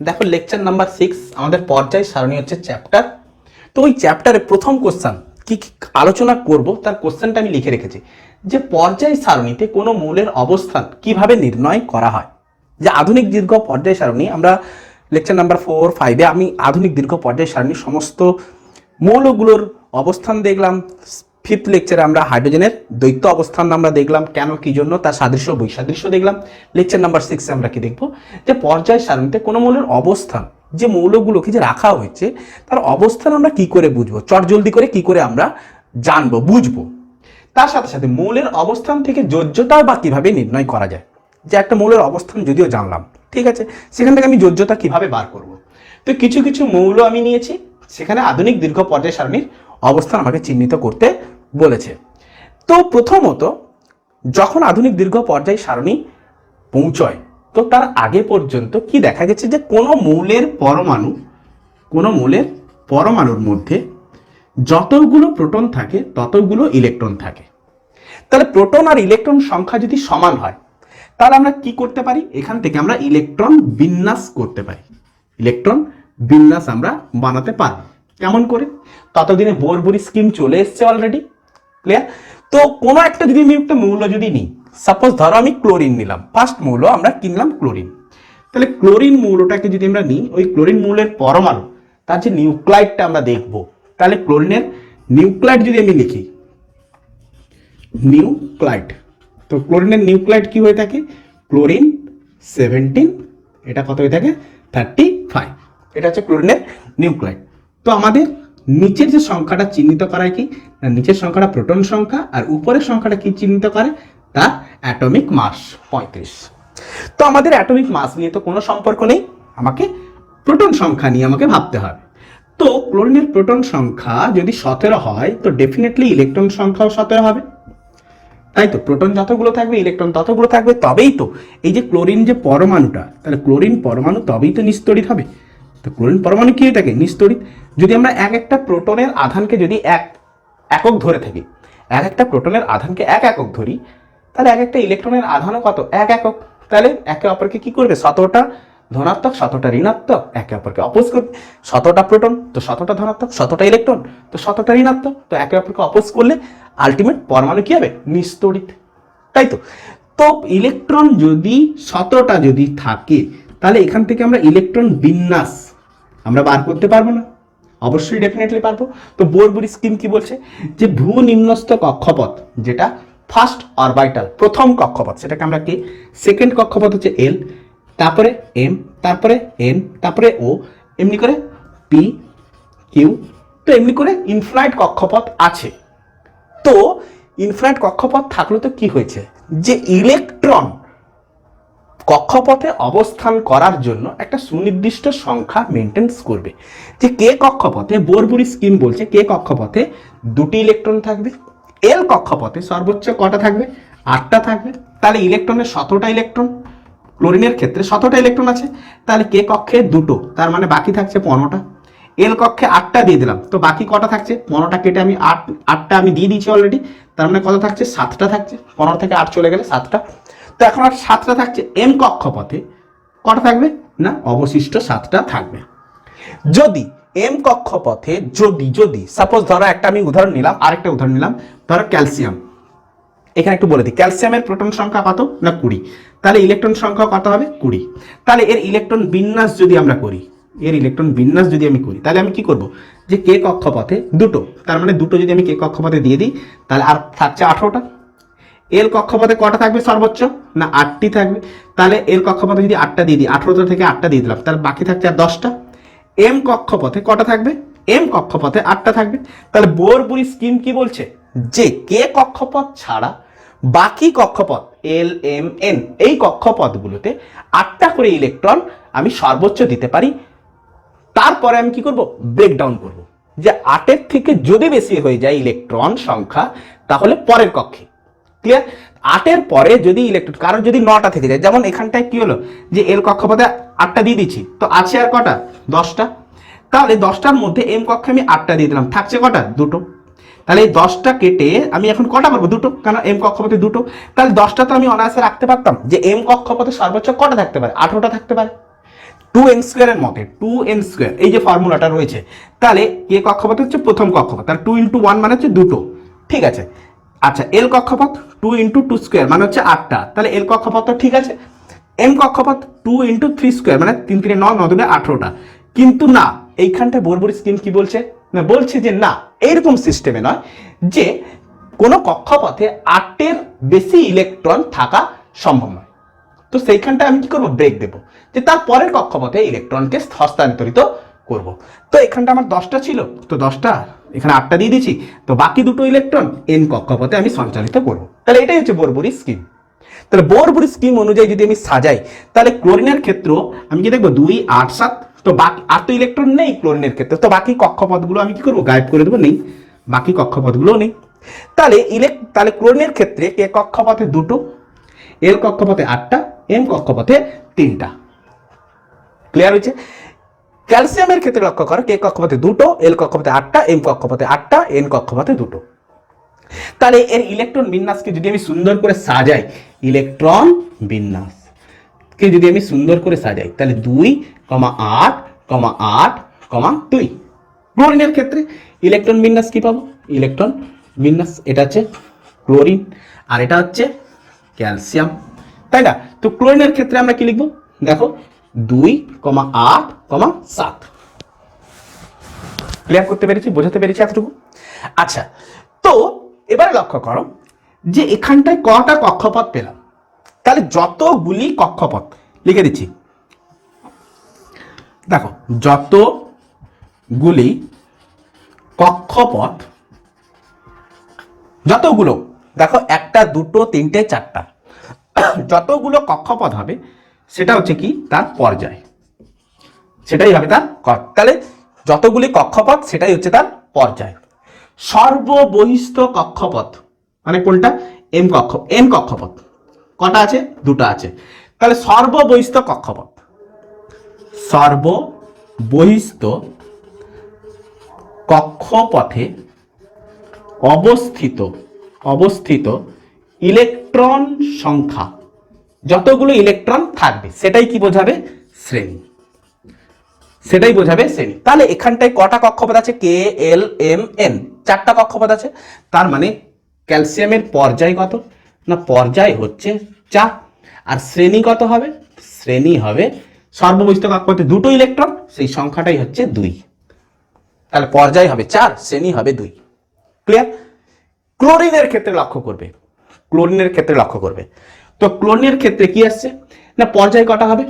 দেখো lecture number six আমাদের পর্যায় সারণী হচ্ছে চ্যাপ্টার তো ওই চ্যাপ্টারে প্রথম কোশ্চান কি কি আলোচনা করব, তার কোশ্চেনটা আমি লিখে রেখেছি। যে পর্যায় সারণীতে কোনো মৌলের অবস্থান কীভাবে নির্ণয় করা হয়? যে আধুনিক দীর্ঘ পর্যায় সারণী, আমরা লেকচার নাম্বার ফোর ফাইভে আমি আধুনিক দীর্ঘ পর্যায় সারণী সমস্ত মৌলগুলোর অবস্থান দেখলাম ফিফথ লেকচারে আমরা হাইড্রোজেনের দ্বৈত অবস্থান আমরা দেখলাম, কেন, কি জন্য, তার সাদৃশ্য, বৈসাদৃশ্য দেখলাম। লেকচার নাম্বার সিক্সে আমরা কি দেখব? যে পর্যায় সারণীতে কোনো মৌলের অবস্থান, যে মৌলগুলোকে যে রাখা হয়েছে, তার অবস্থান আমরা কি করে বুঝব? চটজলদি করে কি করে আমরা জানব, বুঝব? তার সাথে সাথে মৌলের অবস্থান থেকে যোজ্যতা বা কীভাবে নির্ণয় করা যায়? যে একটা মৌলের অবস্থান যদিও জানলাম, ঠিক আছে? সেখান থেকে আমি যোজ্যতা কীভাবে বার করব? তো কিছু কিছু মৌল আমি নিয়েছি, সেখানে আধুনিক দীর্ঘ পর্যায় সারণীর অবস্থান আমাকে চিহ্নিত করতে বলেছে। তো প্রথমত, যখন আধুনিক দীর্ঘ পর্যায় সারণী পৌঁছয়, তো তার আগে পর্যন্ত কি দেখা গেছে যে কোনো মৌলের পরমাণু, কোনো মৌলের পরমাণুর মধ্যে যতগুলো প্রোটন থাকে, ততগুলো ইলেকট্রন থাকে। তাহলে প্রোটন আর ইলেকট্রন সংখ্যা যদি সমান হয়, তাহলে আমরা কি করতে পারি? এখান থেকে আমরা ইলেকট্রন বিন্যাস করতে পারি। ইলেকট্রন বিন্যাস আমরা বানাতে পারি কেমন করে? ততদিনে বোরবুরি স্কিম চলে এসছে অলরেডি ক্লিয়ার তো কোনো একটা যদি আমি একটা মৌল যদি নিই সাপোজ ধরো আমি ক্লোরিন নিলাম। ফার্স্ট মৌল আমরা কিনলাম ক্লোরিন তাহলে ক্লোরিন মৌলটাকে যদি আমরা নিই, ওই ক্লোরিন মৌলের পরমাণু, তার যে নিউক্লাইডটা আমরা দেখব, তাহলে ক্লোরিনের নিউক্লাইড যদি আমি লিখি নিউক্লাইড তো ক্লোরিনের নিউক্লাইড কি হয়ে থাকে? ক্লোরিন সেভেন্টিন এটা কত হয়ে থাকে? থার্টি ফাইভ এটা হচ্ছে ক্লোরিনের নিউক্লাইড তো আমাদের নিচের যে সংখ্যাটা চিহ্নিত করায় কি? না, নিচের সংখ্যাটা প্রোটন সংখ্যা আর উপরের সংখ্যাটা কি চিহ্নিত করে? তার অ্যাটমিক মাস পঁয়ত্রিশ। তো আমাদের অ্যাটমিক মাস নিয়ে তো কোনো সম্পর্ক নেই। আমাকে প্রোটন সংখ্যা নিয়ে আমাকে ভাবতে হবে। তো ক্লোরিনের প্রোটন সংখ্যা যদি সতেরো হয়, তো ডেফিনেটলি ইলেকট্রন সংখ্যাও সতেরো হবে। তাই তো, প্রোটন যতগুলো থাকবে, ইলেকট্রন ততগুলো থাকবে, তবেই তো এই যে ক্লোরিন যে পরমাণুটা, তাহলে ক্লোরিন পরমাণু তবেই তো নিস্তড়িত হবে। তো ক্লোরিন পরমাণু কি থাকে নিস্তড়িত। যদি আমরা এক একটা প্রোটনের আধানকে যদি এক একক ধরে থাকি, এক একটা প্রোটনের আধানকে এক একক ধরি, তাহলে এক একটা ইলেকট্রনের আধানও কত? এক একক। তাহলে একে অপরকে কি করবে? শতটা ধনাত্মক শতটা ঋণাত্মক। একে অপরকে অপোজ করবে। শতটা প্রোটন, তো শতটা ধনাত্মক শতটা ইলেকট্রন, তো শতটা ঋণাত্মক। তো একে অপরকে অপোজ করলে আলটিমেট পরমাণু কি হবে? নিস্তড়িত। তাই তো? তো ইলেকট্রন যদি শতটা যদি থাকে, তাহলে এখান থেকে আমরা ইলেকট্রন বিন্যাস আমরা বার করতে পারব না। অবশ্যই ডেফিনেটলি পারব। তো বোরবুরি স্কিম কি বলছে? যে ভূ নিম্নস্থ কক্ষপথ, যেটা ফার্স্ট অরবাইটাল প্রথম কক্ষপথ, সেটাকে আমরা কি? সেকেন্ড কক্ষপথ হচ্ছে এল তারপরে এম তারপরে এন তারপরে ও এমনি করে পি কিউ তো এমনি করে ইনফ্লাইট কক্ষপথ আছে। তো ইনফ্রাইট কক্ষপথ থাকলে তো কি হয়েছে? যে ইলেকট্রন কক্ষপথে অবস্থান করার জন্য একটা সুনির্দিষ্ট সংখ্যা মেনটেন্স করবে। যে কে কক্ষপথে বোরবুরি স্কিম বলছে, কে কক্ষপথে দুটি ইলেকট্রন থাকবে? এল কক্ষপথে সর্বোচ্চ কটা থাকবে? আটটা থাকবে। তাহলে ইলেকট্রনের শতটা ইলেকট্রন ক্লোরিনের ক্ষেত্রে শতটা ইলেকট্রন আছে। তাহলে কে কক্ষে দুটো, তার মানে বাকি থাকছে পনেরোটা। এল কক্ষে আটটা দিয়ে দিলাম, তো বাকি কটা থাকছে? পনেরোটা কেটে আমি আট, আটটা আমি দিয়ে দিয়েছি অলরেডি তার মানে কত থাকছে? সাতটা থাকছে। পনেরো থেকে আট চলে গেলে সাতটা। তো এখন আর সাতটা থাকছে। এম কক্ষপথে কটা থাকবে? না, অবশিষ্ট সাতটা থাকবে। যদি এম কক্ষপথে যদি যদি সাপোজ ধরো একটা আমি উদাহরণ নিলাম, আরেকটা উদাহরণ নিলাম, ধরো ক্যালসিয়াম। এখানে একটু বলে দিই, ক্যালসিয়ামের প্রোটন সংখ্যা কত? না, কুড়ি। তাহলে ইলেকট্রন সংখ্যা কত হবে? কুড়ি। তাহলে এর ইলেকট্রন বিন্যাস যদি আমরা করি, এর ইলেকট্রন বিন্যাস যদি আমি করি, তাহলে আমি কি করব? যে কে কক্ষপথে দুটো, তার মানে দুটো যদি আমি কে কক্ষপথে দিয়ে দিই, তাহলে আর থাকছে আঠেরোটা। এল কক্ষপথে কটা থাকবে সর্বোচ্চ? না, আটটি থাকবে। তাহলে এল কক্ষপথে যদি আটটা দিয়ে দিই আঠেরোটা থেকে আটটা দিয়ে দিলাম, তাহলে বাকি থাকছে আর দশটা। এম কক্ষপথে কটা থাকবে? এম কক্ষপথে আটটা থাকবে। তাহলে বোরবুরি স্কিম কি বলছে? যে কে কক্ষপথ ছাড়া বাকি কক্ষপথ এল এম এন এই কক্ষপথগুলোতে আটটা করে ইলেকট্রন আমি সর্বোচ্চ দিতে পারি। তারপরে আমি কি করব? ব্রেকডাউন করব। যে আটের থেকে যদি বেশি হয়ে যায় ইলেকট্রন সংখ্যা, তাহলে পরের কক্ষে। ক্লিয়ার আটের পরে যদি ইলেকট্রন কারণ যদি নটা থেকে যায়, যেমন এখানটায় কি হলো? যে এল কক্ষপথে আটটা দিয়ে দিচ্ছি, তো আছে আর কটা? দশটা। তাহলে দশটার মধ্যে এম কক্ষে আমি আটটা দিয়ে দিলাম। থাকছে কটা? দুটো। তাহলে এই দশটা কেটে আমি এখন কটা পারব দুটো। কারণ এম কক্ষপথে দুটো। তাহলে দশটা তো আমি অনায়াসে রাখতে পারতাম। যে এম কক্ষপথে সর্বোচ্চ কটা থাকতে পারে? আঠেরোটা থাকতে পারে। টু এন স্কোয়ারের মতে টু এন স্কোয়ার এই যে ফর্মুলাটা রয়েছে। তাহলে কে কক্ষপথ হচ্ছে? প্রথম কক্ষপথ। তাহলে টু ইন্টু ওয়ান মানে হচ্ছে দুটো। ঠিক আছে? আচ্ছা এল কক্ষপথ টু ইন্টু টু স্কোয়ার মানে হচ্ছে আটটা। তাহলে এল কক্ষপথ তো ঠিক আছে। এম কক্ষপথ টু ইন্টু থ্রি স্কোয়ার মানে তিন তিনে নয় নয় দুনে আঠেরোটা। কিন্তু না, এইখানটায় বরবরি স্কিম কি বলছে? না, বলছে যে না, এইরকম সিস্টেমে নয় যে কোনো কক্ষপথে আটের বেশি ইলেকট্রন থাকা সম্ভব নয়। তো সেইখানটা আমি কি করব? ব্রেক দেবো। যে তার পরের কক্ষপথে ইলেকট্রনকে হস্তান্তরিত করব। তো এখানটা আমার দশটা ছিল। তো দশটা? এখানে আটটা দিয়ে দিয়েছি। তো বাকি দুটো ইলেকট্রন এন কক্ষপথে আমি সঞ্চালিত করব। তাহলে এটাই হচ্ছে বোরবুরি স্কিম তাহলে বোরবুরি স্কিম অনুযায়ী যদি আমি সাজাই, তাহলে ক্লোরিনের ক্ষেত্র, আমি কি দেখব? দুই, আট, সাত। তো বাকি, আর তো ইলেকট্রন নেই ক্লোরিনের ক্ষেত্রে। তো বাকি কক্ষপথগুলো আমি কি করব? গায়েব করে দেবো? নেই। বাকি কক্ষপথগুলো নেই। তাহলে ইলেক তাহলে ক্লোরিনের ক্ষেত্রে কে কক্ষপথে দুটো? এল কক্ষপথে আটটা এম কক্ষপথে তিনটা। ক্লিয়ার হয়েছে? ক্যালসিয়ামের ক্ষেত্রে লক্ষ্য করো, কে কক্ষপথে দুটো এল কক্ষপথে আটটা এম কক্ষপথে আটটা এন কক্ষপথে দুটো। তাহলে এর ইলেকট্রন বিন্যাসকে যদি আমি সুন্দর করে সাজাই, ইলেকট্রন বিন্যাস, কে যদি আমি সুন্দর করে সাজাই, তাহলে দুই কমা আট কমা আট, কমা দুই। ক্লোরিনের ক্ষেত্রে ইলেকট্রন বিন্যাস কি পাবো? ইলেকট্রন বিন্যাস, এটা হচ্ছে ক্লোরিন, আর এটা হচ্ছে ক্যালসিয়াম। তাই না? তো ক্লোরিনের ক্ষেত্রে আমরা কি লিখব? দেখো দুই কমা আট কমা সাত। ক্লিয়ার করতে পেরেছি? বোঝাতে পেরেছি এতটুকু? আচ্ছা তো এবারে লক্ষ্য করো যে এখানটায় কটা কক্ষপথ পেলাম। তাহলে যতগুলি কক্ষপথ, লিখে দিচ্ছি। দেখো, যতগুলি কক্ষপথ, যতগুলো, দেখো একটা, দুটো, তিনটে, চারটা, যতগুলো কক্ষপথ হবে সেটা হচ্ছে কি? তার পর্যায়। সেটাই হবে তার তাহলে যতগুলি কক্ষপথ, সেটাই হচ্ছে তার পর্যায়। সর্ববহিস্থ কক্ষপথ মানে কোনটা? এম কক্ষ এম কক্ষপথ। কটা আছে? দুটো আছে। তাহলে সর্ববহিস্থ কক্ষপথ। সর্ববহিস্থ কক্ষপথে অবস্থিত অবস্থিত ইলেকট্রন সংখ্যা। যতগুলো ইলেকট্রন থাকবে, সেটাই কি বোঝাবে? শ্রেণি। সেটাই বোঝাবে শ্রেণি। তাহলে এখানটায় কটা কক্ষপথ আছে? কে এল এম এন চারটা কক্ষপথ আছে। তার মানে ক্যালসিয়ামের পর্যায় কত? না, পর্যায় হচ্ছে চার। আর শ্রেণি কত হবে? শ্রেণি হবে সর্ববহিষ্ঠ কক্ষপথে দুটো ইলেকট্রন সেই সংখ্যাটাই হচ্ছে দুই। তাহলে পর্যায় হবে চার, শ্রেণি হবে দুই। ক্লিয়ার ক্লোরিনের ক্ষেত্রে লক্ষ্য করবে। ক্লোরিনের ক্ষেত্রে লক্ষ্য করবে। তো ক্লোরিনের ক্ষেত্রে কি আসছে? না, পর্যায় কটা হবে?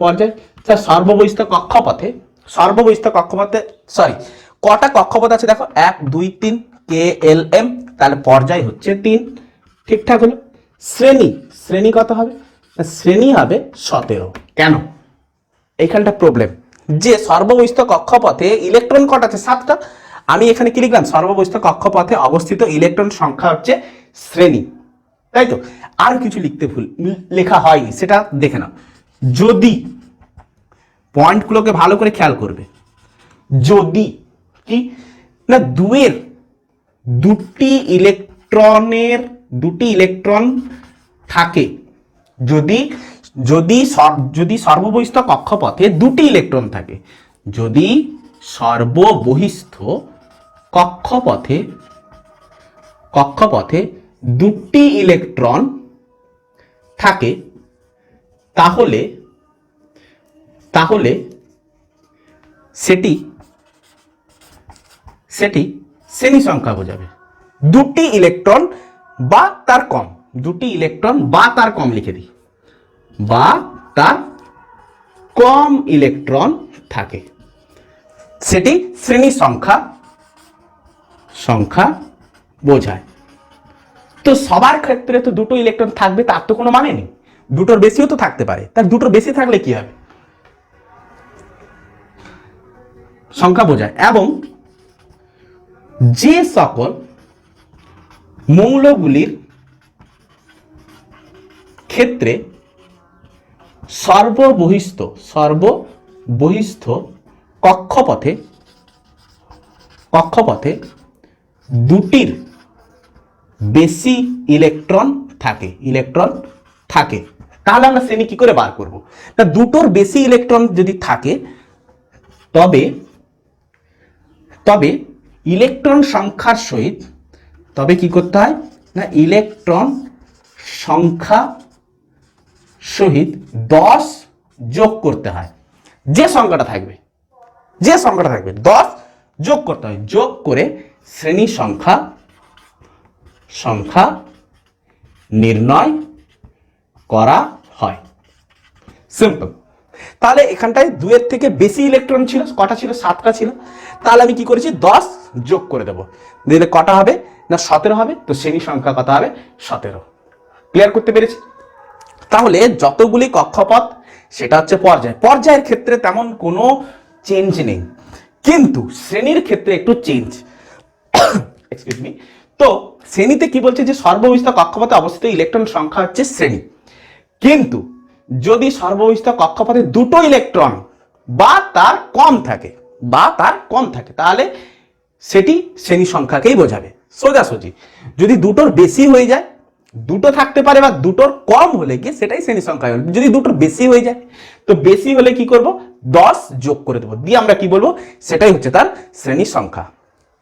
পর্যায়? স্যার সর্ববহিষ্ঠ কক্ষপথে সর্ববহিষ্ঠ কক্ষপথে সরি কটা কক্ষপথ আছে দেখো? এক, দুই, তিন, কে, এল, এম, তাহলে পর্যায় হচ্ছে তিন। ঠিকঠাক হলো? শ্রেণি শ্রেণি কত হবে? শ্রেণি হবে সতেরো। কেন? এইখানটা প্রবলেম যে সর্ববহিষ্ঠ কক্ষপথে ইলেকট্রন কটা আছে সাতটা, আমি এখানে কি লিখলাম? সর্ববহিষ্ঠ কক্ষপথে অবস্থিত ইলেকট্রন সংখ্যা হচ্ছে শ্রেণি। তাই তো? আর কিছু লিখতে ভুল লেখা হয়নি, সেটা দেখে নাও। যদি পয়েন্টগুলোকে ভালো করে খেয়াল করবে, যদি কি? না, দুয়ের, দুটি ইলেকট্রনের, দুটি ইলেকট্রন থাকে। যদি যদি যদি সর্ববহিষ্ঠ কক্ষপথে দুটি ইলেকট্রন থাকে, যদি সর্ববহিষ্ঠ কক্ষপথে কক্ষপথে দুটি ইলেকট্রন থাকে, তাহলে তাহলে সেটি সেটি শ্রেণি সংখ্যা বোঝাবে। দুটি ইলেকট্রন বা তার কম, দুটি ইলেকট্রন বা তার কম লিখে দিই। বা তার কম ইলেকট্রন থাকে। সেটি শ্রেণি সংখ্যা সংখ্যা বোঝায়। তো সবার ক্ষেত্রে তো দুটো ইলেকট্রন থাকবে, তার তো কোনো মানে নেই। দুটোর বেশিও তো থাকতে পারে। তার দুটোর বেশি থাকলে কি হবে? সংখ্যা বোঝায়। এবং যে সকল মৌলগুলির ক্ষেত্রে সর্ববহিস্থ সর্ববহিস্থ কক্ষপথে কক্ষপথে দুটির বেশি ইলেকট্রন থাকে ইলেকট্রন থাকে। তাহলে আমরা শ্রেণি কি করে বার করব? না, দুটোর বেশি ইলেকট্রন যদি থাকে, তবে তবে ইলেকট্রন সংখ্যার সহিত, তবে কি করতে হয়? না ইলেকট্রন সংখ্যা সহিত দশ যোগ করতে হয়। যে সংখ্যাটা থাকবে, যে সংখ্যাটা থাকবে, দশ যোগ করতে হয়। যোগ করে শ্রেণি সংখ্যা সংখ্যা নির্ণয় করা হয়। সিম্পল তাহলে এখানটায় দুয়ের থেকে বেশি ইলেকট্রন ছিল, কটা ছিল? সাতটা ছিল। তাহলে আমি কি করেছি? দশ যোগ করে দেবো। দিলে কটা হবে? না, সতেরো হবে? তো শ্রেণি সংখ্যা কত হবে? সতেরো। ক্লিয়ার করতে পেরেছি? তাহলে যতগুলি কক্ষপথ, সেটা হচ্ছে পর্যায়। পর্যায়ের ক্ষেত্রে তেমন কোনো চেঞ্জ নেই। কিন্তু শ্রেণির ক্ষেত্রে একটু চেঞ্জ এক্সকিউজ মি তো শ্রেণীতে কি বলছে যে সর্ববিস্ত কক্ষপথে অবস্থিত ইলেকট্রন সংখ্যা হচ্ছে শ্রেণি। কিন্তু যদি সর্ববিস্ত কক্ষপথে দুটো ইলেকট্রন বা তার কম থাকে, বা তার কম থাকে, তাহলে সেটি শ্রেণি সংখ্যাকেই বোঝাবে। সোজাসুজি, যদি দুটোর বেশি হয়ে যায়, দুটো থাকতে পারে বা দুটোর কম হলে কি সেটাই শ্রেণি সংখ্যা হবে যদি দুটোর বেশি হয়ে যায়, তো বেশি হলে কি করব? দশ যোগ করে দেবো। দিয়ে আমরা কি বলব? সেটাই হচ্ছে তার শ্রেণি সংখ্যা।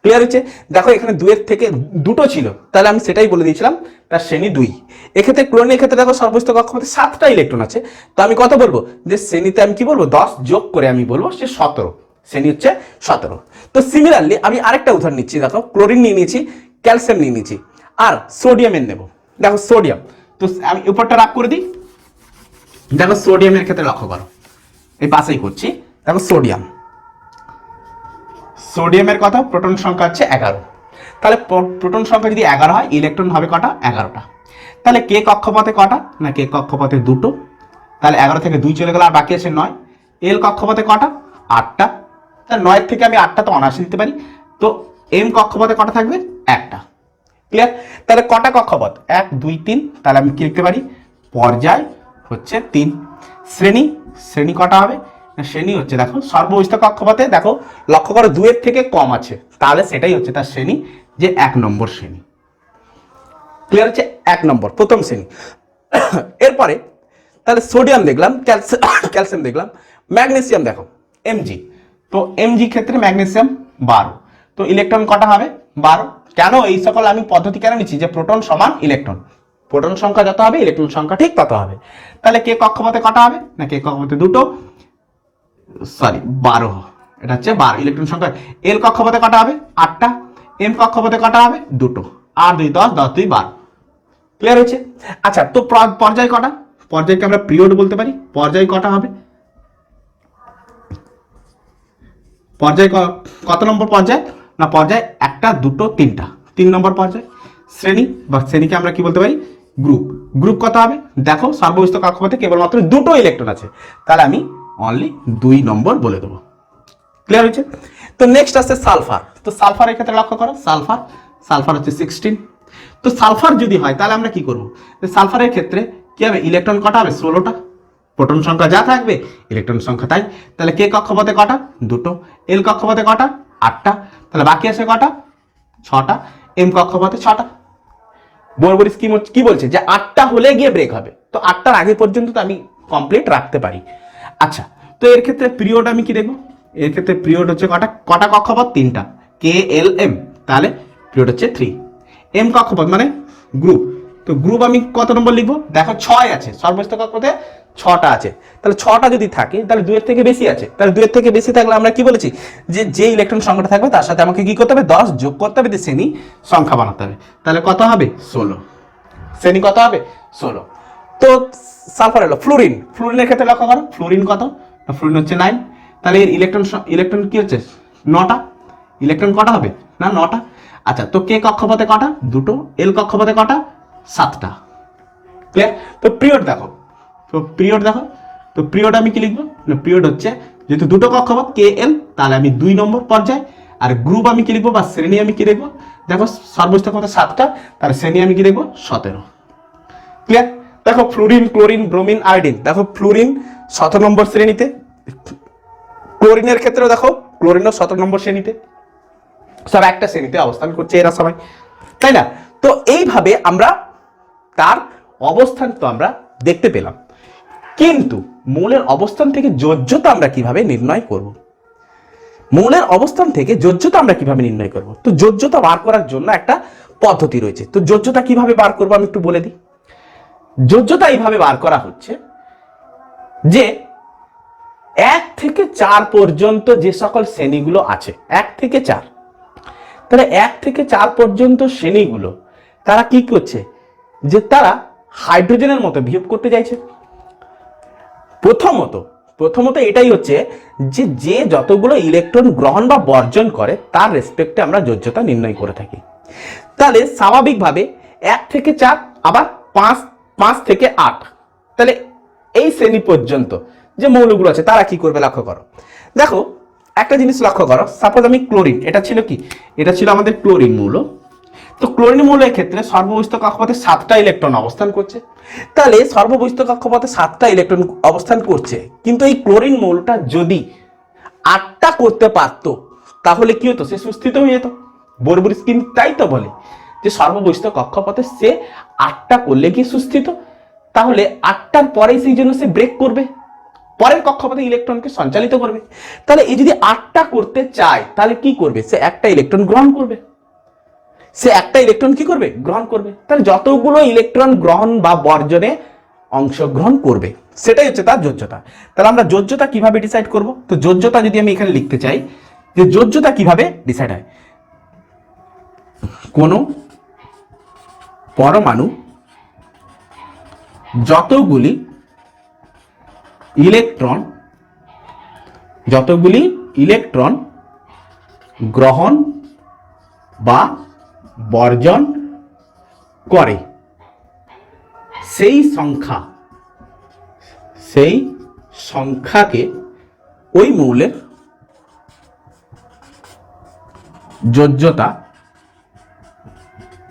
ক্লিয়ার হচ্ছে দেখো, এখানে দুয়ের থেকে দুটো ছিল। তাহলে আমি সেটাই বলে দিয়েছিলাম, তার শ্রেণি দুই। এক্ষেত্রে ক্লোরিনের ক্ষেত্রে দেখো সর্বোচ্চ কক্ষপথে সাতটা ইলেকট্রন আছে। তো আমি কত বলব? যে শ্রেণীতে আমি কি বলব? দশ যোগ করে আমি বলব সে সতেরো। শ্রেণি হচ্ছে সতেরো। তো সিমিলারলি আমি আরেকটা উদাহরণ নিচ্ছি, দেখো ক্লোরিন নিয়ে নিয়েছি ক্যালসিয়াম নিয়ে নিয়েছি, আর সোডিয়ামের নেব। দেখো সোডিয়াম তো আমি উপরটা রাখ করে দিই। দেখো সোডিয়ামের ক্ষেত্রে লক্ষ্য করো। এই পাশেই করছি। দেখো সোডিয়াম সোডিয়ামের কথা, প্রোটন সংখ্যা হচ্ছে এগারো। তাহলে প্রো- প্রোটন সংখ্যা যদি এগারো হয়, ইলেকট্রন হবে কটা? এগারোটা। তাহলে কে কক্ষপথে কটা? না, কে কক্ষপথে দুটো। তাহলে এগারো থেকে দুই চলে গেল আর বাকি আছে নয়। এল কক্ষপথে কটা? আটটা। তাহলে নয়ের থেকে আমি আটটা তো অনায়াসে দিতে পারি। তো এম কক্ষপথে কটা থাকবে? একটা। ক্লিয়ার? তাহলে কটা কক্ষপথ? এক, দুই, তিন। তাহলে আমি কি লিখতে পারি? পর্যায় হচ্ছে তিন। শ্রেণি? শ্রেণি কটা হবে? শ্রেণি হচ্ছে, দেখো সর্ববিস্ত কক্ষপথে, দেখো, লক্ষ্য করো দুয়ের থেকে কম আছে। তাহলে সেটাই হচ্ছে তার শ্রেণি, যে এক নম্বর শ্রেণি। ক্লিয়ার হচ্ছে? এক নম্বর, প্রথম শ্রেণি। এরপরে, তাহলে সোডিয়াম দেখলাম ক্যালসিয়াম দেখলাম ম্যাগনেসিয়াম দেখো এমজি তো এমজি ক্ষেত্রে ম্যাগনেসিয়াম বারো। তো ইলেকট্রন কটা হবে? বারো। কেন এই সকল আমি পদ্ধতি কেন নিচ্ছি? যে প্রোটন সমান ইলেকট্রন প্রোটন সংখ্যা যত হবে ইলেকট্রন সংখ্যা ঠিক তত হবে। তাহলে কে কক্ষপথে কটা হবে? না, কে কক্ষপথে দুটো? সরি, বারো। এটা হচ্ছে বারো। ইলেকট্রন সংখ্যা এল কক্ষপথে কটা হবে? আটটা। এম কক্ষপথে কটা হবে? দুটো। আর দুই, দশ দশ, দুই, বারো। ক্লিয়ার হয়েছে? আচ্ছা তো পর্যায় কটা? পর্যায়কে আমরা পিরিয়ড বলতে পারি। পর্যায় কটা হবে? পর্যায় কত নম্বর পর্যায়? না, পর্যায় একটা, দুটো, তিনটা। তিন নম্বর পর্যায়। শ্রেণি বা শ্রেণীকে আমরা কি বলতে পারি? গ্রুপ গ্রুপ কত হবে? দেখো সর্ববিস্ত কক্ষপথে কেবলমাত্র দুটো ইলেকট্রন আছে। তাহলে আমি অনলি দুই নম্বর বলে দেবো। ক্লিয়ার হয়েছে? তো নেক্সট আসছে সালফার। তো সালফারের ক্ষেত্রে লক্ষ্য করো, সালফার সালফার হচ্ছে সিক্সটিন তো সালফার যদি হয়, তাহলে আমরা কি করব? সালফারের ক্ষেত্রে কি হবে? ইলেকট্রন কটা হবে? ষোলোটা। প্রোটন সংখ্যা যা থাকবে ইলেকট্রন সংখ্যা তাই। তাহলে কে কক্ষপথে কটা? দুটো। এল কক্ষপথে কটা? আটটা। তাহলে বাকি আছে কটা? ছটা। এম কক্ষপথে ছটা। বরবরিস কি মো- কি বলছে? যে আটটা হলে গিয়ে ব্রেক হবে। তো আটটার আগে পর্যন্ত তো আমি কমপ্লিট রাখতে পারি। আচ্ছা তো এর ক্ষেত্রে পিরিয়ড আমি কি দেখব? এর ক্ষেত্রে পিরিয়ড হচ্ছে কটা? কটা কক্ষপথ? তিনটা। কে এল এম তাহলে পিরিয়ড হচ্ছে থ্রি এম কক্ষপথ মানে গ্রুপ তো গ্রুপ আমি কত নম্বর লিখব? দেখো ছয় আছে। সর্বোচ্চ কক্ষপথে ছটা আছে। তাহলে ছটা যদি থাকে, তাহলে দুয়ের থেকে বেশি আছে। তাহলে দুয়ের থেকে বেশি থাকলে আমরা কি বলেছি? যে যে ইলেকট্রন সংখ্যাটা থাকবে, তার সাথে আমাকে কি করতে হবে? দশ যোগ করতে হবে দিয়ে শ্রেণি সংখ্যা বানাতে হবে। তাহলে কত হবে? ষোলো। শ্রেণি কত হবে? ষোলো। তো সালফার এলো ফ্লোরিন ফ্লোরিনের ক্ষেত্রে লক্ষ্য করো ফ্লোরিন কত? ফ্লোরিন হচ্ছে নাইন তাহলে এর ইলেকট্রন ইলেকট্রন কি হচ্ছে? নটা। ইলেকট্রন কটা হবে? না, নটা। আচ্ছা তো কে কক্ষপথে কটা? দুটো। এল কক্ষপথে কটা? সাতটা। ক্লিয়ার তো পিরিয়ড দেখো। তো পিরিয়ড দেখো। তো পিরিয়ড আমি কি লিখব? না পিরিয়ড হচ্ছে যেহেতু দুটো কক্ষপথ, কে এল তাহলে আমি দুই নম্বর পর্যায়ে। আর গ্রুপ আমি কি লিখব বা শ্রেণি আমি কি লিখব? দেখো সর্বোচ্চ কত? সাতটা। তাহলে শ্রেণি আমি কি লিখব? সতেরো। ক্লিয়ার দেখো ফ্লোরিন ক্লোরিন ব্রোমিন আয়োডিন দেখো ফ্লোরিন সতেরো নম্বর শ্রেণীতে। ক্লোরিনের ক্ষেত্রেও দেখো ক্লোরিনও সতেরো নম্বর শ্রেণীতে। সব একটা শ্রেণীতে অবস্থান করছে এরা সবাই। তাই না? তো এইভাবে আমরা তার অবস্থান তো আমরা দেখতে পেলাম। কিন্তু মৌলের অবস্থান থেকে যোজ্যতা আমরা কীভাবে নির্ণয় করব? মৌলের অবস্থান থেকে যোজ্যতা আমরা কীভাবে নির্ণয় করব? তো যোজ্যতা বার করার জন্য একটা পদ্ধতি রয়েছে। তো যোজ্যতা কীভাবে বার করব আমি একটু বলে দিই। যোজ্যতা এইভাবে বার করা হচ্ছে যে এক থেকে চার পর্যন্ত যে সকল শ্রেণীগুলো আছে, এক থেকে চার। তাহলে এক থেকে চার পর্যন্ত শ্রেণীগুলো তারা কি করছে? যে তারা হাইড্রোজেনের মতো বিহেভ করতে চাইছে। প্রথমত প্রথমত এটাই হচ্ছে যে যে যতগুলো ইলেকট্রন গ্রহণ বা বর্জন করে, তার রেসপেক্টে আমরা যোজ্যতা নির্ণয় করে থাকি। তাহলে স্বাভাবিকভাবে এক থেকে চার, আবার পাঁচ পাঁচ থেকে আট। তাহলে এই শ্রেণি পর্যন্ত যে মৌলগুলো আছে, তারা কি করবে লক্ষ্য করো। দেখো, একটা জিনিস লক্ষ্য করো সাপোজ আমি ক্লোরিন, এটা ছিল কি? এটা ছিল আমাদের ক্লোরিন মৌল। তো ক্লোরিন মৌলের ক্ষেত্রে সর্ববহিষ্ঠ কক্ষপথে সাতটা ইলেকট্রন অবস্থান করছে। তাহলে সর্ববহিষ্ঠ কক্ষপথে সাতটা ইলেকট্রন অবস্থান করছে, কিন্তু এই ক্লোরিন মৌলটা যদি আটটা করতে পারতো, তাহলে কি হতো? সে সুস্থিত হয়ে যেত। বরবুরি স্কিন তাই তো বলে। যে সর্ববহিষ্ঠ কক্ষপথে সে আটটা করলে কি সুস্থিত। তাহলে আটটার পরেই সেই জন্য সে ব্রেক করবে। পরের কক্ষপথে ইলেকট্রনকে সঞ্চালিত করবে। তাহলে এই যদি আটটা করতে চায়, তাহলে কি করবে? সে একটা ইলেকট্রন গ্রহণ করবে। সে একটা ইলেকট্রন কি করবে? গ্রহণ করবে। তাহলে যতগুলো ইলেকট্রন গ্রহণ বা বর্জনে অংশগ্রহণ করবে, সেটাই হচ্ছে তার যোজ্যতা। তাহলে আমরা যোজ্যতা কীভাবে ডিসাইড করব? তো যোজ্যতা যদি আমি এখানে লিখতে চাই, যে যোজ্যতা কীভাবে ডিসাইড হয়? কোনো পরমাণু যতগুলি ইলেকট্রন যতগুলি ইলেকট্রন গ্রহণ বা বর্জন করে, সেই সংখ্যা, সেই সংখ্যাকে ওই মৌলের যোজ্যতা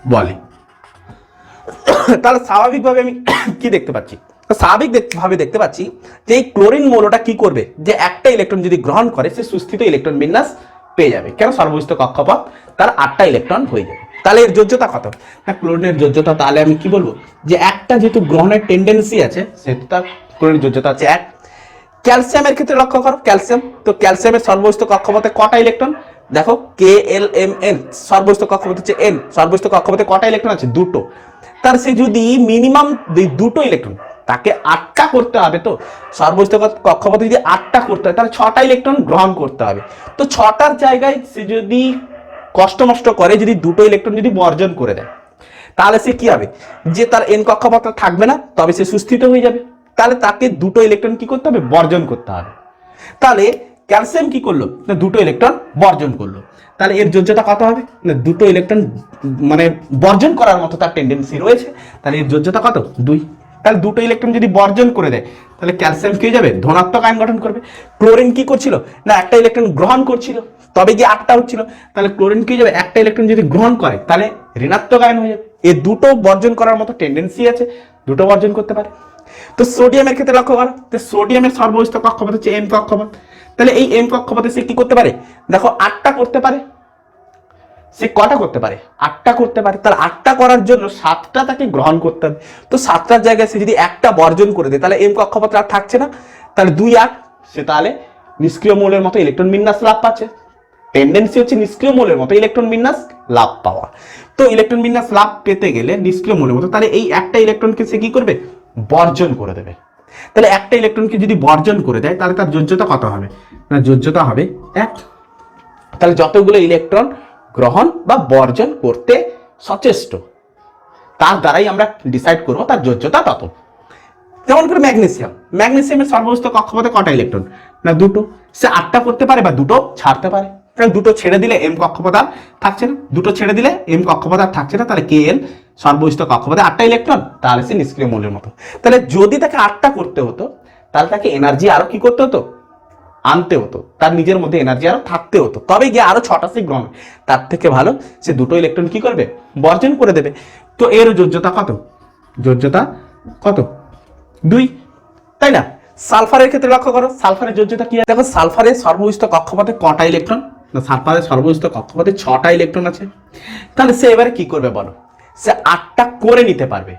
বলে। তাহলে স্বাভাবিকভাবে আমি কি দেখতে পাচ্ছি? তো স্বাভাবিক দেখ- ভাবে দেখতে পাচ্ছি যে এই ক্লোরিন মৌলটা কি করবে? যে একটা ইলেকট্রন যদি গ্রহণ করে, সে সুস্থিত ইলেকট্রন বিন্যাস পেয়ে যাবে। কেন? সর্ববিষ্ট কক্ষপথ, তার আটটা ইলেকট্রন হয়ে যাবে। তাহলে এর যোজ্যতা কত? হ্যাঁ ক্লোরিনের যোজ্যতা তাহলে আমি কি বলব? যে একটা যেহেতু গ্রহণের টেন্ডেন্সি আছে, সেহেতু তার ক্লোরিনের যোজ্যতা আছে এক। ক্যালসিয়ামের ক্ষেত্রে লক্ষ্য করো, ক্যালসিয়াম। তো ক্যালসিয়ামের সর্বস্থ কক্ষপথে কটা ইলেকট্রন? দেখো কে এল এম এন সর্বস্থ কক্ষপথ হচ্ছে এন সর্বস্থ কক্ষপথে কটা ইলেকট্রন আছে? দুটো। তার সে যদি মিনিমাম দুটো ইলেকট্রন তাকে আটটা করতে হবে তো? সর্বোচ্চ কক্ষপথে যদি আটটা করতে হয়, তাহলে ছটা ইলেকট্রন গ্রহণ করতে হবে। তো ছটার জায়গায় সে যদি কষ্ট নষ্ট করে, যদি দুটো ইলেকট্রন যদি বর্জন করে দেয়, তাহলে সে কি হবে? যে তার এন কক্ষপথ থাকবে না, তবে সে সুস্থিত হয়ে যাবে। তাহলে তাকে দুটো ইলেকট্রন কি করতে হবে? বর্জন করতে হবে। তাহলে ক্যালসিয়াম কি করল? না, দুটো ইলেকট্রন বর্জন করল। তাহলে এর যোজ্যতা কত হবে? না, দুটো ইলেকট্রন মানে বর্জন করার মতো তার টেন্ডেন্সি রয়েছে। তাহলে এর যোজ্যতা কত? দুই। তাহলে দুটো ইলেকট্রন যদি বর্জন করে দেয়, তাহলে ক্যালসিয়াম কি যাবে? ধনাত্মক আয়ন গঠন করবে। ক্লোরিন কি করছিল? না, একটা ইলেকট্রন গ্রহণ করছিল। তবে গিয়ে আটটা হচ্ছিল। তাহলে ক্লোরিন কি যাবে? একটা ইলেকট্রন যদি গ্রহণ করে, তাহলে ঋণাত্মক আয়ন হয়ে যাবে। এই দুটো বর্জন করার মতো টেন্ডেন্সি আছে। দুটো বর্জন করতে পারে। তো সোডিয়ামের ক্ষেত্রে লক্ষ্য করো। তো সোডিয়ামের সর্বোচ্চ কক্ষপথ হচ্ছে এম কক্ষপথ। তাহলে এই এম কক্ষপথে সে কি করতে পারে? দেখো, আটটা করতে পারে। সে কটা করতে পারে? আটটা করতে পারে। তাহলে আটটা করার জন্য সাতটা তাকে গ্রহণ করতে হবে। তো সাতটার জায়গায় সে যদি একটা বর্জন করে দেয়, তাহলে এম কক্ষপথ আর থাকছে না। তাহলে দুই আট সে তাহলে নিষ্ক্রিয় মৌলের মতো ইলেকট্রন বিন্যাস লাভ পাচ্ছে। টেন্ডেন্সি হচ্ছে নিষ্ক্রিয় মৌলের মতো ইলেকট্রন বিন্যাস লাভ পাওয়া। তো ইলেকট্রন বিন্যাস লাভ পেতে গেলে নিষ্ক্রিয় মৌলের মতো, তাহলে এই একটা ইলেকট্রনকে সে কি করবে? বর্জন করে দেবে। তাহলে একটা ইলেকট্রনকে যদি বর্জন করে দেয়, তাহলে তার যোজ্যতা কত হবে? না যোজ্যতা হবে এক। তাহলে যতগুলো ইলেকট্রন গ্রহণ বা বর্জন করতে সচেষ্ট। তার দ্বারাই আমরা ডিসাইড করব তার যোজ্যতা তত। যেমন করে ম্যাগনেসিয়াম। ম্যাগনেসিয়ামের সর্বস্থ কক্ষপথে কটা ইলেকট্রন? না, দুটো। সে আটটা করতে পারে বা দুটো ছাড়তে পারে। দুটো ছেড়ে দিলে এম কক্ষপথ আর থাকছে না। দুটো ছেড়ে দিলে এম কক্ষপথ আর থাকছে না, তাহলে কে এল সর্বস্থ কক্ষপথে আটটা ইলেকট্রন, তাহলে সে নিষ্ক্রিয় মৌলের মতো। তাহলে যদি তাকে আটটা করতে হতো, তাহলে তাকে এনার্জি আরও কি করতে হতো? আনতে হতো। তার নিজের মধ্যে এনার্জি আরও থাকতে হতো। তবে গিয়ে আরও ছটা সে গ্রহণ তার থেকে ভালো সে দুটো ইলেকট্রন কি করবে? বর্জন করে দেবে। তো এর যোজ্যতা কত? যোজ্যতা কত? দুই। তাই না? সালফারের ক্ষেত্রে লক্ষ্য করো। সালফারের যোজ্যতা কি দেখো, সালফারের সর্বোচ্চ কক্ষপথে কটা ইলেকট্রন না, সালফারের সর্বোচ্চ কক্ষপথে ছটা ইলেকট্রন আছে। তাহলে সে এবারে কি করবে বলো? সে আটটা করে নিতে পারবে।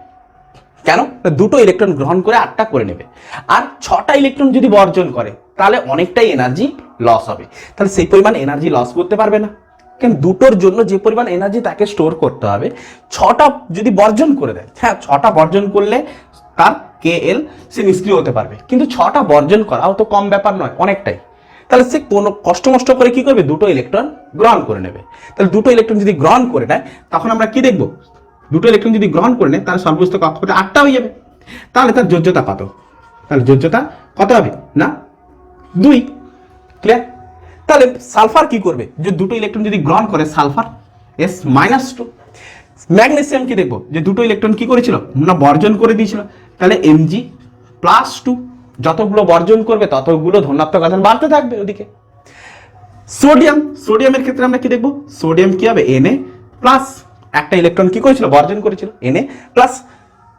কেন? দুটো ইলেকট্রন গ্রহণ করে আটটা করে নেবে। আর ছটা ইলেকট্রন যদি বর্জন করে তাহলে অনেকটাই এনার্জি লস হবে। তাহলে সেই পরিমাণ এনার্জি লস করতে পারবে না। কেন? দুটোর জন্য যে পরিমাণ এনার্জি তাকে স্টোর করতে হবে, ছটা যদি বর্জন করে দেয় হ্যাঁ ছটা বর্জন করলে তার কে এল সে নিষ্ক্রিয় হতে পারবে। কিন্তু ছটা বর্জন করাও তো কম ব্যাপার নয়, অনেকটাই। তাহলে সে কোনো কষ্ট মষ্ট করে কি করবে? দুটো ইলেকট্রন গ্রহণ করে নেবে। তাহলে দুটো ইলেকট্রন যদি গ্রহণ করে নেয়, তখন আমরা কি দেখব? দুটো ইলেকট্রন যদি গ্রহণ করে নেয়, তাহলে সর্বোচ্চ কক্ষপথে আটটা হয়ে যাবে। তাহলে তার যোজ্যতা কত? তাহলে যোজ্যতা কত হবে? না দুই ক্লিয়ার তাহলে সালফার কি করবে? যে দুটো ইলেকট্রন যদি গ্রহণ করে sulphur S minus two magnesium কি দেখব? যে দুটো ইলেকট্রন কি করেছিল? না, বর্জন করে দিয়েছিল। তাহলে এমজি প্লাস টু যতগুলো বর্জন করবে, ততগুলো ধনাত্মক আধান বাড়তে থাকবে ওদিকে। সোডিয়াম সোডিয়ামের ক্ষেত্রে আমরা কি দেখব? সোডিয়াম কি হবে? এনএ প্লাস একটা ইলেকট্রন কি করেছিল? বর্জন করেছিল। এনএ প্লাস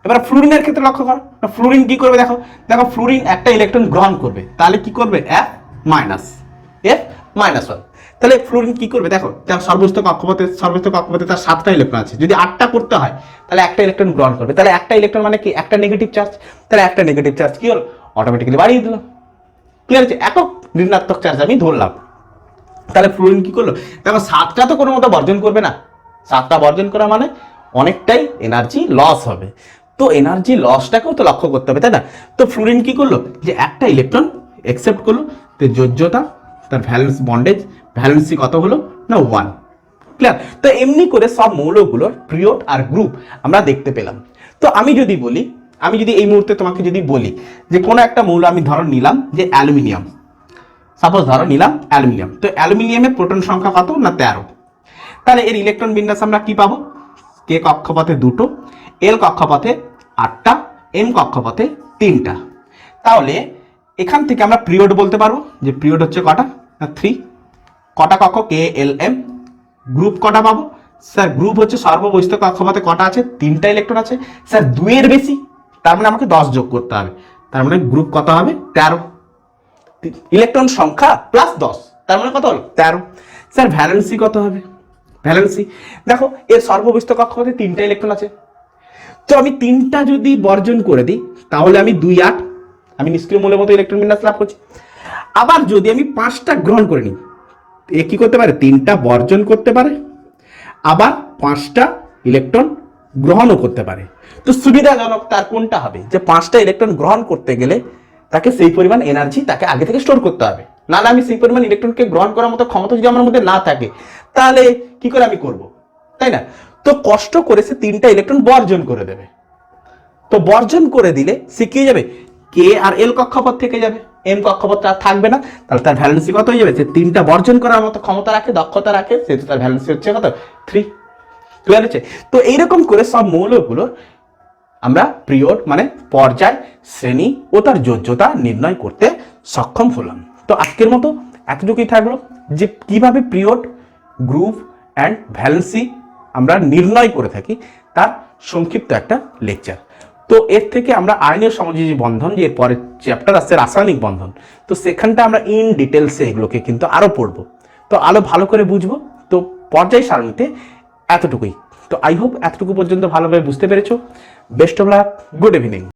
এবার ফ্লুরিনের ক্ষেত্রে লক্ষ্য করো। ফ্লুরিন কি করবে দেখো? দেখো ফ্লুরিন একটা ইলেকট্রন গ্রহণ করবে। তাহলে কি করবে? F minus F minus one তাহলে ফ্লুরিন কি করবে? দেখো, তার সর্বোচ্চ কক্ষপথে সর্বোচ্চ কক্ষপথে তার সাতটা ইলেকট্রন আছে। যদি আটটা করতে হয়, তাহলে একটা ইলেকট্রন গ্রহণ করবে। তাহলে একটা ইলেকট্রন মানে কি? একটা নেগেটিভ চার্জ তাহলে একটা নেগেটিভ চার্জ কি হলো? অটোমেটিক্যালি বাড়িয়ে দিল। ক্লিয়ার আছে একক ঋণাত্মক চার্জ আমি ধরলাম। তাহলে ফ্লুরিন কি করল? দেখো, সাতটা তো কোনো মতো বর্জন করবে না। সাতটা বর্জন করা মানে অনেকটাই এনার্জি লস হবে। তো এনার্জি লসটাকেও তো লক্ষ্য করতে হবে, তাই না? তো ফ্লুরিন কি করল? যে একটা ইলেকট্রন একসেপ্ট করল, তো যোজ্যতা, তার ভ্যালেন্স বন্ডেজ ভ্যালেন্সি কত হলো? না ওয়ান ক্লিয়ার তো এমনি করে সব মৌলগুলোর পিরিয়ড আর গ্রুপ আমরা দেখতে পেলাম। তো আমি যদি বলি, আমি যদি এই মুহূর্তে তোমাকে যদি বলি যে কোনো একটা মৌল আমি ধরো নিলাম যে অ্যালুমিনিয়াম। সাপোজ ধরো নিলাম অ্যালুমিনিয়াম। তো অ্যালুমিনিয়ামের প্রোটন সংখ্যা কত? না, তেরো। তাহলে এর ইলেকট্রন বিন্যাস আমরা কি পাবো? কে কক্ষপথে দুটো। এল কক্ষপথে আটটা, এম কক্ষপথে তিনটা। তাহলে এখান থেকে আমরা পিরিয়ড বলতে পারব, যে পিরিয়ড হচ্ছে কটা? থ্রি কটা কক্ষ? কে এল এম গ্রুপ কটা পাবো? স্যার, গ্রুপ হচ্ছে সর্ববৈস্থ কক্ষপথে কটা আছে? তিনটা ইলেকট্রন আছে। স্যার, দুইয়ের বেশি? তার মানে আমাকে দশ যোগ করতে হবে। তার মানে গ্রুপ কত হবে? তেরো। ইলেকট্রন সংখ্যা প্লাস দশ। তার মানে কত হলো? তেরো। স্যার ভ্যালেন্সি কত হবে? ভ্যালেন্সি দেখো, এর সর্ববিষ্ট কক্ষপথে তিনটা ইলেকট্রন আছে। তো আমি তিনটা যদি বর্জন করে দিই, তাহলে আমি দুই আট, আমি নিষ্ক্রিয় মূলের মতো ইলেকট্রন বিন্যাস লাভ করছি। আবার যদি আমি পাঁচটা গ্রহণ করে নিই, এ কি করতে পারে? তিনটা বর্জন করতে পারে, আবার পাঁচটা ইলেকট্রন গ্রহণও করতে পারে। তো সুবিধাজনক তার কোনটা হবে? যে পাঁচটা ইলেকট্রন গ্রহণ করতে গেলে তাকে সেই পরিমাণ এনার্জি তাকে আগে থেকে স্টোর করতে হবে। নাহলে আমি সেই পরিমাণ ইলেকট্রনকে গ্রহণ করার মতো ক্ষমতা যদি আমার মধ্যে না থাকে, তাহলে কি করে আমি করব? তাই না? তো কষ্ট করে সে তিনটা ইলেকট্রন বর্জন করে দেবে। তো বর্জন করে দিলে সে কি যাবে? কে আর এল কক্ষপথ থেকে যাবে। এম কক্ষপথ আর থাকবে না। তাহলে তার ভ্যালেন্সি কত হয়ে যাবে? সে তিনটা বর্জন করার মতো ক্ষমতা রাখে, দক্ষতা রাখে সেহেতু তার ভ্যালেন্সি হচ্ছে কত? থ্রি ক্লিয়ার হচ্ছে? তো এইরকম করে সব মৌলগুলোর আমরা পিরিয়ড মানে পর্যায়, শ্রেণি ও তার যোজ্যতা নির্ণয় করতে সক্ষম হলাম। তো আজকের মতো এতটুকুই থাকল যে কীভাবে পিরিয়ড গ্রুপ অ্যান্ড ভ্যালেন্সি আমরা নির্ণয় করে থাকি তার সংক্ষিপ্ত একটা লেকচার। তো এর থেকে আমরা আইনীয় সমাজী বন্ধন, যে পরের চ্যাপ্টার আসছে রাসায়নিক বন্ধন, তো সেখানটা আমরা ইন ডিটেলসে এগুলোকে কিন্তু আরও পড়ব। তো আরও ভালো করে বুঝব। তো পর্যায় সারণীতে এতটুকুই। তো আই হোপ এতটুকু পর্যন্ত ভালোভাবে বুঝতে পেরেছ। Best of luck good evening